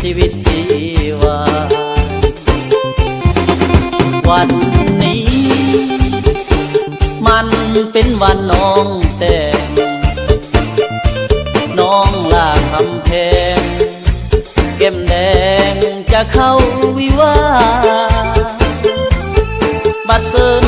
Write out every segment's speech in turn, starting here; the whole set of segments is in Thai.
ชีวิตชีวา วันนี้ มันเป็นวันน้องแต่ง น้องลาคำแพงเก็มแดงจะเข้าวิวาบัดเซิน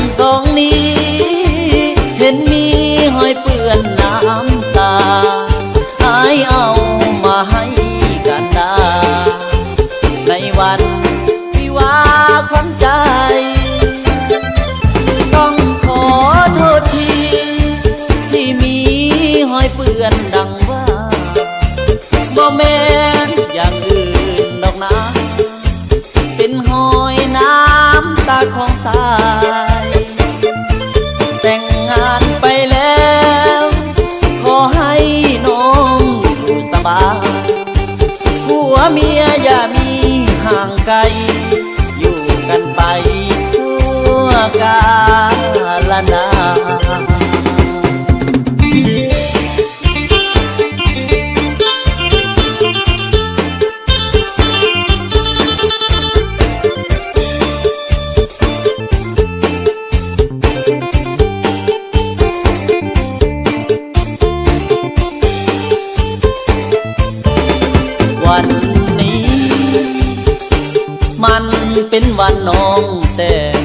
มันเป็นวันน้องแต่ง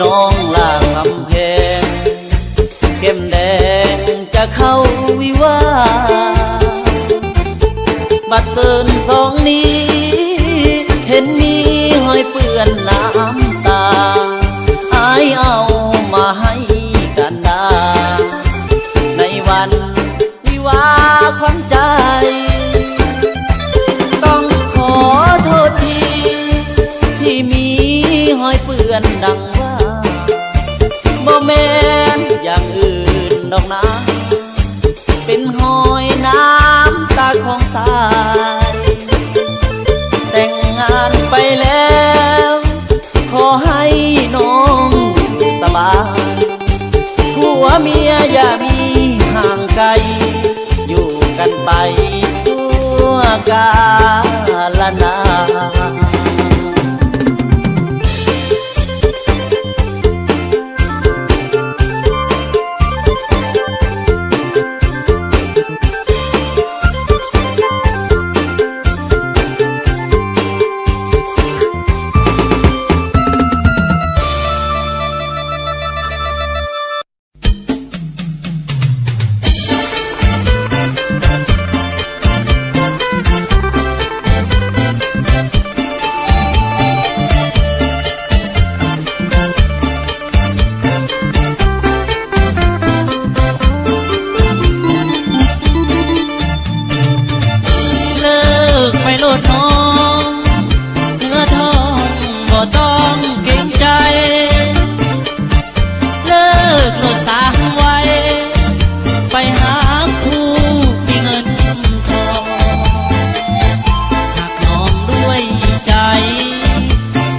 น้องล่างลำแพงเข้มแดงจะเข้าวิวาบัดเตินสองนี้ อนดังว่าบ่แมนอย่างอื่นดอกนะเป็นหอยน้ำตาของสาย แต่งงานไปแล้ว ขอให้น้องสบายผัวเมียอย่ามีห่างไกล อยู่กันไปชั่วกาลนาน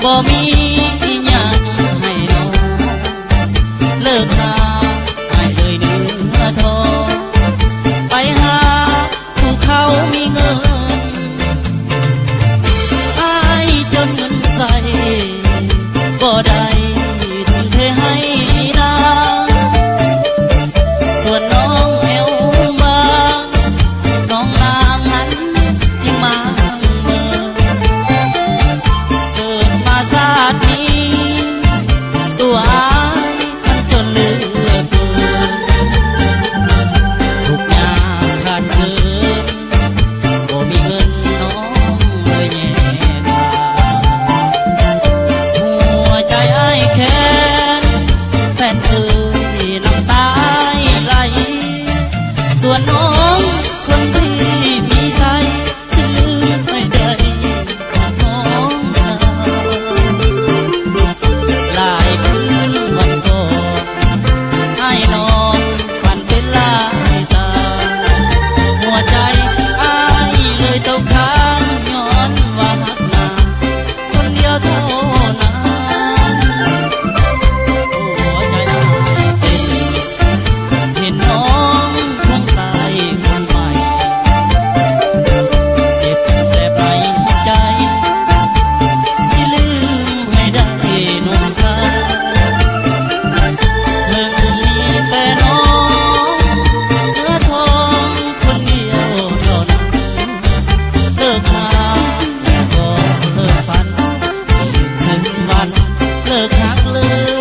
for me. you.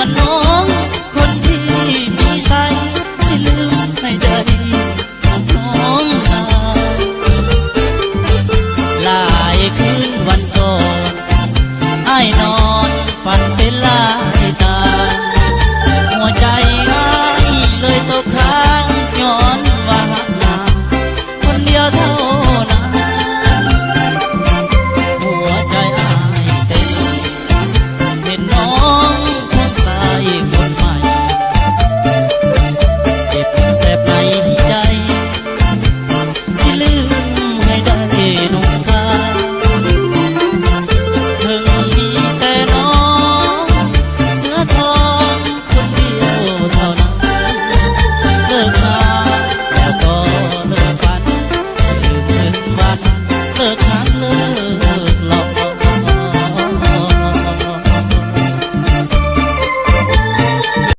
วนน้อง